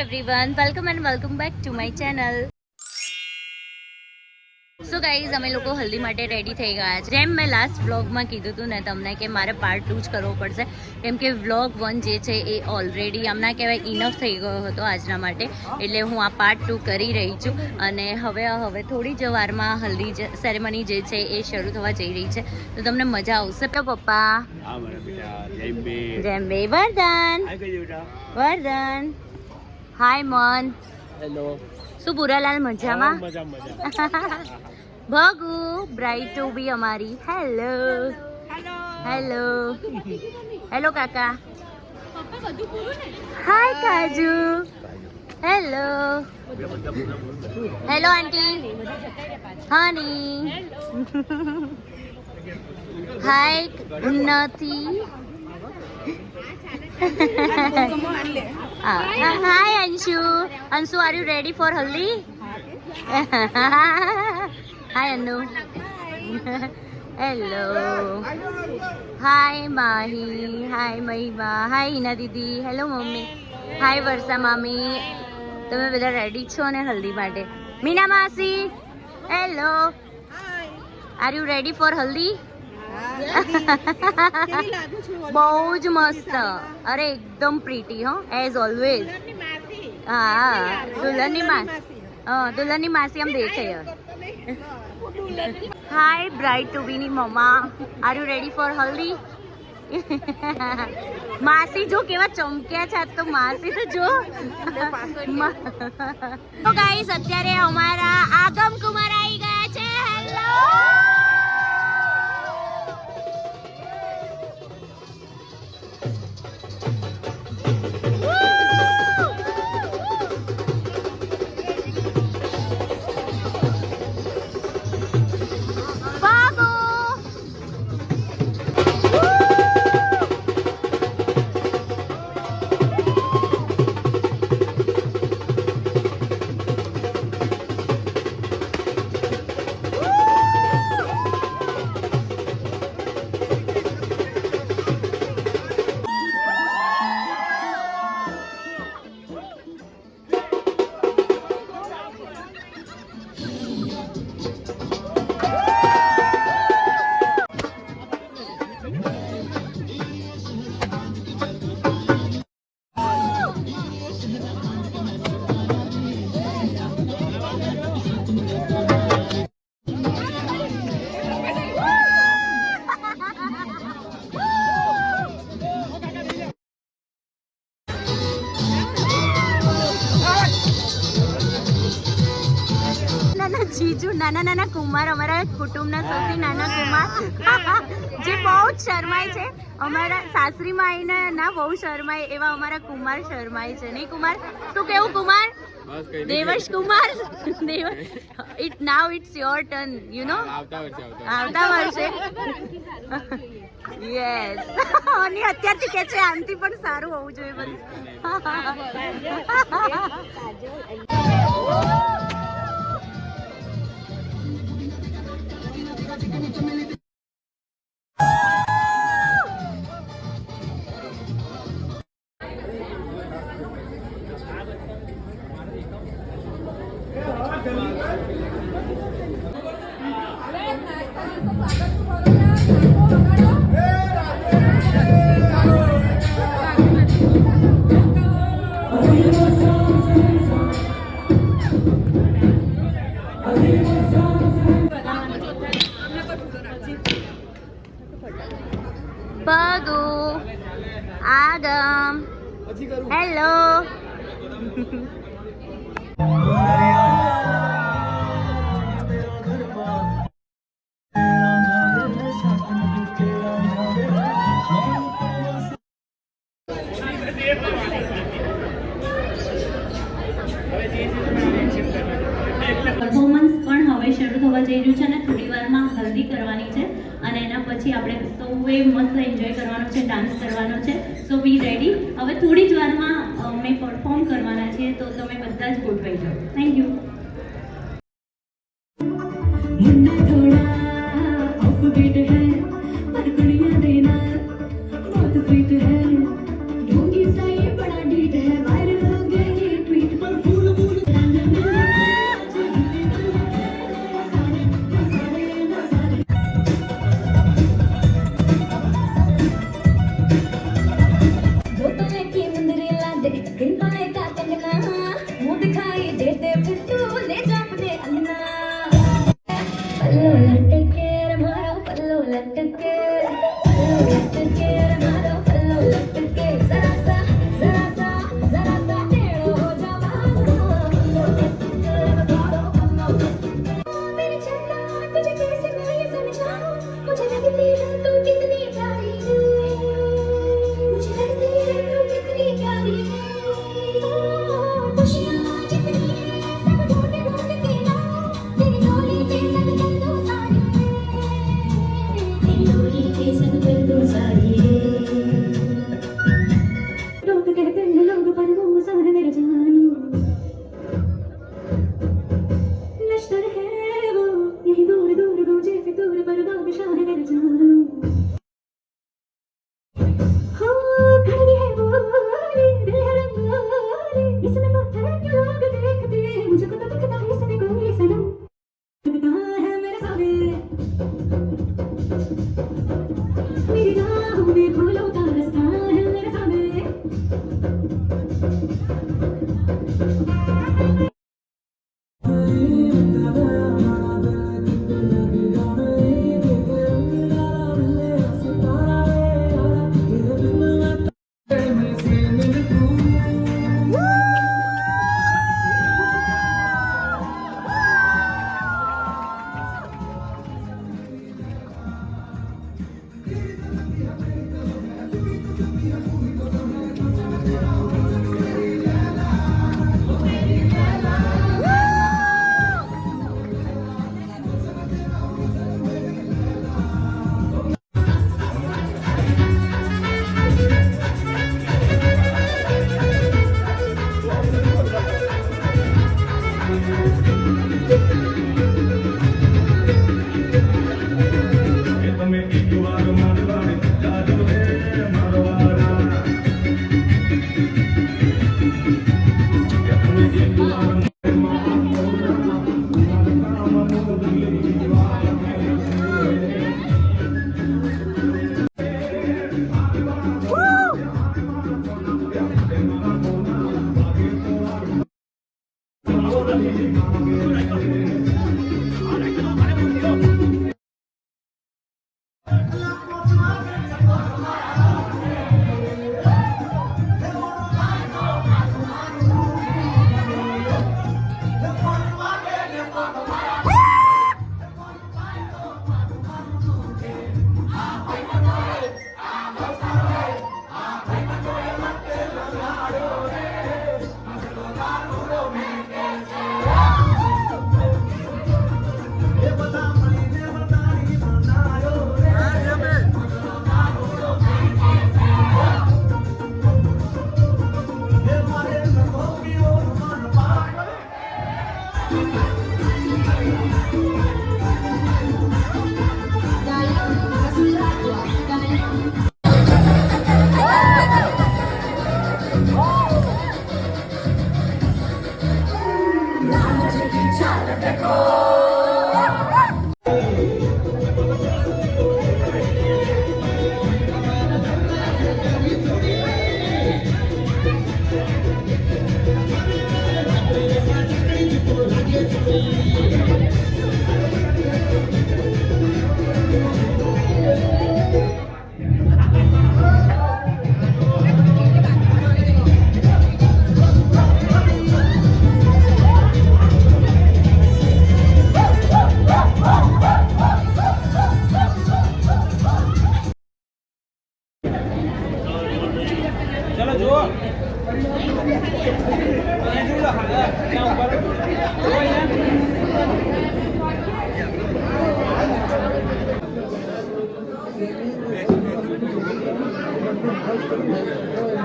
Everyone welcome and welcome back to my channel so guys અમે લોકો હલ્દી માટે ready થઈ ગયા છે. જેમ મેં લાસ્ટ વ્લોગમાં કીધું હતું ને તમને કે મારે પાર્ટ ટુ જ કરવો પડશે. કેમ કે વ્લોગ વન જે છે એ ઓલરેડી આમના કહેવાય ઇનફ થઈ ગયો હતો આજના માટે. એટલે હું આ પાર્ટ ટુ કરી રહી છું. અને હવે હવે થોડી જ વારમાં હલ્દી સેરેમની જે છે એ શરૂ થવા જઈ રહી છે. તો તમને મજા આવશે. તો પપ્પા. વરદાન. વરદાન. હાય મન હેલો શું પુરાલાલ મજામાં? મજા મજા ભગુ બ્રાઇટ ટુ બી અમારી. હેલો હેલો હેલો કાકા. Hi Kaju. Hello hello aunty honey hi Unnati. Hi Anshu Anshu are you ready for haldi hi Anu hello hi Mahi hi Mahima hi Hina Didi hello mummy hi Varsha મામી તમે બધા ready છો ને હલ્દી માટે? મીના માસી hello are you ready for haldi બહુ જ મસ્ત. અરે, એકદમ પ્રીટી હો. એઝ ઓલવેઝ હા, દુલ્હનની માસી. હા, દુલ્હનની માસી આમ દેખે હાય બ્રાઇટ ટુ બીની mamma. Are you ready for haldi માસી જો કેવા ચમક્યા છે તો માસી તો જો. તો ગાઈસ અત્યારે અમારા આગમ કુમાર આવી ગયા છે. હેલો નાના નાના કુમાર અમારા કુટુંબના સૌથી નાના કુમાર. જે બહુ જ શરમાય છે. અમારા સાસરીમાં આવીને ના બહુ શરમાય એવા અમારા કુમાર શરમાય છે. નહીં કુમાર? શું કેવું Kumar? Devash Kumar? Dev it now it's your turn you know આવતા વર્ષે યસ અને અત્યારથી કે છે આમથી પણ સારું હોવું જોઈએ બધું. Benito Military. પગુ આગમ હેલો પરફોર્મન્સ પણ હવે શરૂ થવા જઈ રહ્યું છે અને થોડી વારમાં હલ્દી કરવાની છે અને એના પછી આપણે સૌએ મસ્ત એન્જોય કરવાનો છે ડાન્સ કરવાનો છે. સો બી રેડી હવે થોડી જ વારમાં અમે પરફોર્મ કરવાના છીએ તો તમે બધા જ ગોઠવાઈ જાઓ. Thank you Oh.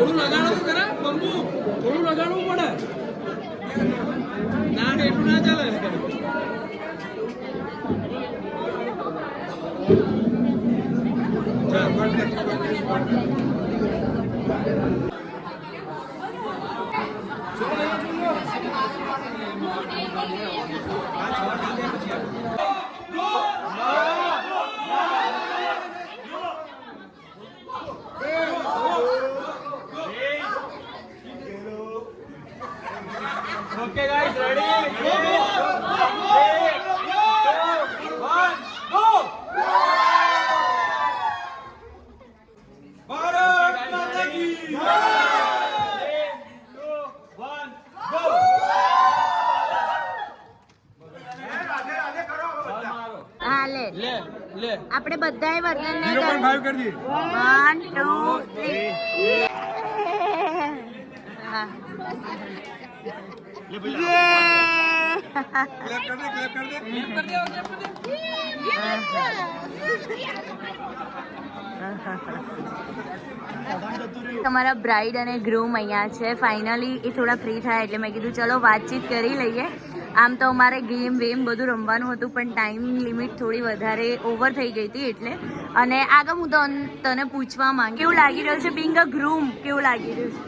થોડું લગાડો તો ખરા બંબુ થોડું લગાડવું પડે ના ને એટલું ના ચાલે ચાલ, બંધ લે. આપણે બધાએ વર્ધન ઝીરો પોઈન્ટ ફાઈવ કરી વન ટુ થ્રી ક્લેપ કર દે ક્લેપ કર દે. ક્લેપ કર દે. ક્લેપ કર દે. તમારા બ્રાઇડ અને ગ્રૂમ અહીંયા છે. ફાઇનલી એ થોડા ફ્રી થાય એટલે મેં કીધું, ચલો, વાતચીત કરી લઈએ. આમ તો અમારે ગેમ વેમ બધું રમવાનું હતું, પણ ટાઈમ લિમિટ થોડી વધારે ઓવર થઈ ગઈ હતી એટલે. અને આગળ હું તો તને પૂછવા માંગ કેવું લાગી રહ્યું છે બિંગ અ ગ્રૂમ કેવું લાગી રહ્યું છે?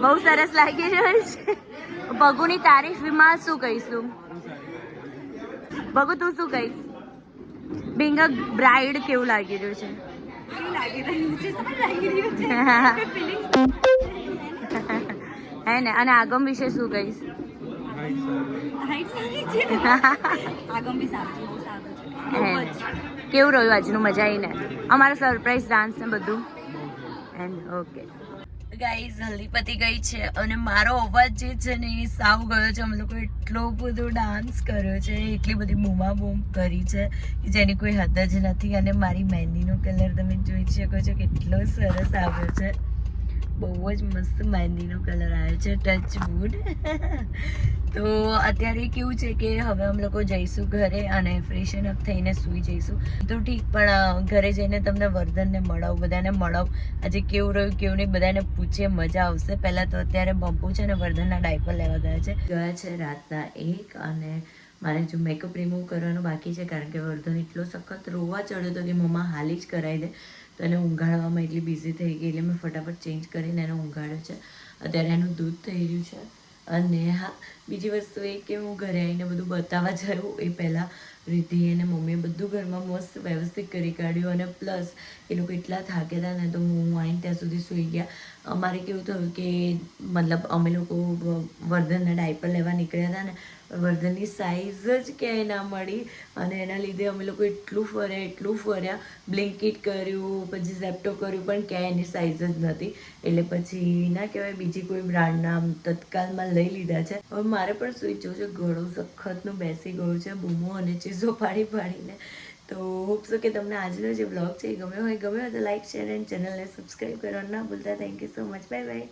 બહુ સરસ લાગી રહ્યું છે. ભગુની તારીફમાં શું કહીશું? ભગુ, તું શું કહીશ? બિંગ અ બ્રાઇડ કેવું લાગી રહ્યું છે? હે ને? અને આગમ વિશે શું કહીશ. કેવું રહ્યું આજનું? મજા આવીને અમારો સરપ્રાઈઝ ડાન્સ ને બધું? એન્ડ ઓકે ગાઈઝ હલ્દી પતી ગઈ છે અને મારો અવાજ જે છે ને એ સાવ ગયો છે. અમે લોકો એટલો બધો ડાન્સ કર્યો છે, એટલી બધી બૂમા બૂમ કરી છે કે જેની કોઈ હદ જ નથી. અને મારી મહેંદીનો કલર તમે જોઈ શકો છો, કેટલો સરસ આવ્યો છે. બહુ જ મસ્ત મહેંદીનો કલર આવ્યો છે ટચ વુડ તો અત્યારે કેવું છે કે હવે અમે લોકો જઈશું ઘરે અને ફ્રેશન અપ થઈને સૂઈ જઈશું. તો ઠીક, પણ ઘરે જઈને તમને વર્ધનને મળાવું, બધાને મળાવું. આજે કેવું રહ્યું, કેવું નહીં, બધાને પૂછે મજા આવશે. પહેલાં તો અત્યારે બમ્પુ છે ને વર્ધનના ડાયપર લેવા ગયા છે. ગયા છે રાતના એક અને મારે જો મેકઅપ રિમૂવ કરવાનું બાકી છે, કારણ કે વર્ધન એટલો સખત રોવા ચડ્યો હતો કે મમ્મા હાલી જ કરાવી દે. તો એને ઊંઘાડવામાં એટલી બિઝી થઈ ગઈ એટલે મેં ફટાફટ ચેન્જ કરીને એને ઊંઘાડ્યો છે. અત્યારે એનું દૂધ થઈ રહ્યું છે. અને હા, બીજી વસ્તુ એ કે હું ઘરે આવીને બધું બતાવવા જાઉં એ પહેલાં રીધિ અને મમ્મીએ બધું ઘરમાં મસ્ત વ્યવસ્થિત કરી કાઢ્યું અને પ્લસ એ લોકો એટલા હતા ને તો હું આવીને ત્યાં સુધી સૂઈ ગયા. અમારે કેવું થયું કે મતલબ અમે લોકો વર્ધનના ડાયપર લેવા નીકળ્યા હતા ને વર્ધનની સાઇઝ જ ક્યાંય ના મળી. અને એના લીધે અમે લોકો એટલું ફર્યા એટલું ફર્યા. બ્લિંકિટ કર્યું, પછી ઝેપ્ટો કર્યું, પણ ક્યાંય એની સાઇઝ જ નથી એટલે પછી ના કહેવાય, બીજી કોઈ બ્રાન્ડના તત્કાલમાં લઈ લીધા છે. હવે મારે પણ સુઈ જવું છે ગળું સખતનું બેસી ગયું છે, બૂમો અને ચીઝો પાડી પાડીને. તો હોપસો કે તમને આજનો જે બ્લોગ છે એ ગમ્યો હોય ગમ્યો હોય તો લાઇક શેર એન્ડ ચેનલને સબસ્ક્રાઈબ કરવાનું ના ભૂલતા. Thank you so much bye bye